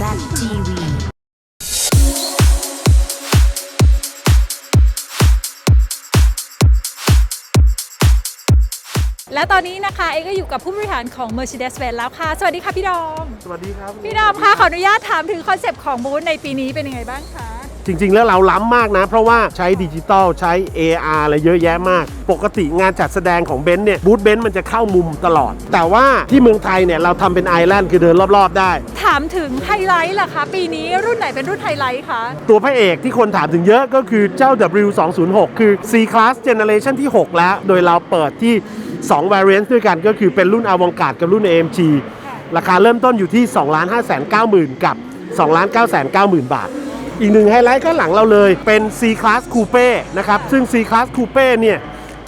ZTV และตอนนี้นะคะเอก็อยู่กับผู้บริหารของ Mercedes-Benz แล้วค่ะ สวัสดีค่ะพี่ดอม สวัสดีครับพี่ดอมคะขออนุญาตถามถึงคอนเซปต์ของบูธในปีนี้เป็นยังไงบ้างคะ จริง ๆ แล้วเราล้ำมากนะ เพราะว่าใช้ดิจิตอลใช้ AR อะไรเยอะแยะมาก ปกติงานจัดแสดงของเบนซ์เนี่ยบูธเบนซ์มันจะเข้ามุมตลอด แต่ว่าที่เมืองไทยเนี่ยเราทำเป็นไอแลนด์คือเดินรอบ ๆ ได้ ถามถึงไฮไลท์ล่ะคะ ปีนี้รุ่นไหนเป็นรุ่นไฮไลท์คะ ตัวพระเอกที่คนถามถึงเยอะก็คือเจ้า W206 คือ C Class Generation ที่ 6 แล้ว โดยเราเปิดที่ 2 variant ด้วยกันก็คือเป็นรุ่น a v a n g a r d กับรุ่น AMG ราคาเริ่มต้นอยู่ที่ 2 5 9 0 0 0 0 กับ 2 9 9 0 0 0บาท อีกหนึ่งไฮไลท์ก็หลังเราเลยเป็น C Class Coupe นะครับ ซึ่ง C Class Coupe เนี่ย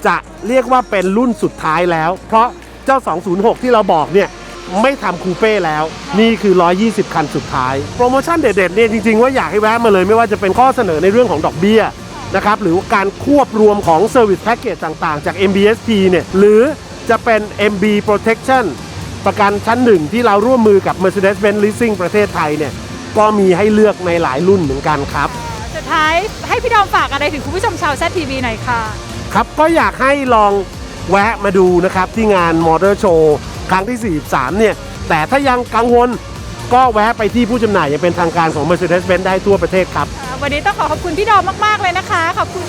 จะเรียกว่าเป็นรุ่นสุดท้ายแล้ว เพราะเจ้า 206 ที่เราบอกเนี่ยไม่ทำคูเป้แล้ว นี่คือ 120 คันสุดท้าย โปรโมชั่นเด็ดๆเนี่ยจริงๆ ว่าอยากให้แวะมาเลยไม่ว่าจะเป็นข้อเสนอในเรื่องของดอกเบี้ยนะครับหรือการควบรวมของ Service Package ต่างๆ จาก MBSP เนี่ยหรือจะเป็น MB Protection ประกันชั้นหนึ่งที่เราร่วมมือกับ Mercedes-Benz Leasing ประเทศไทยเนี่ย ก็มีให้เลือกในหลายรุ่นเหมือนกันครับ สุดท้ายให้พี่ดอมฝากอะไรถึงคุณผู้ชมชาว ZTV หน่อยค่ะ ครับก็อยากให้ลองแวะมาดูนะครับที่งานมอเตอร์โชว์ครั้งที่ 43 เนี่ย แต่ถ้ายังกังวลก็แวะไปที่ผู้จำหน่ายอย่างเป็นทางการของ Mercedes-Benz ได้ทั่วประเทศครับ วันนี้ต้องขอขอบคุณพี่ดอมมาก ๆ เลยนะคะ ขอบคุณ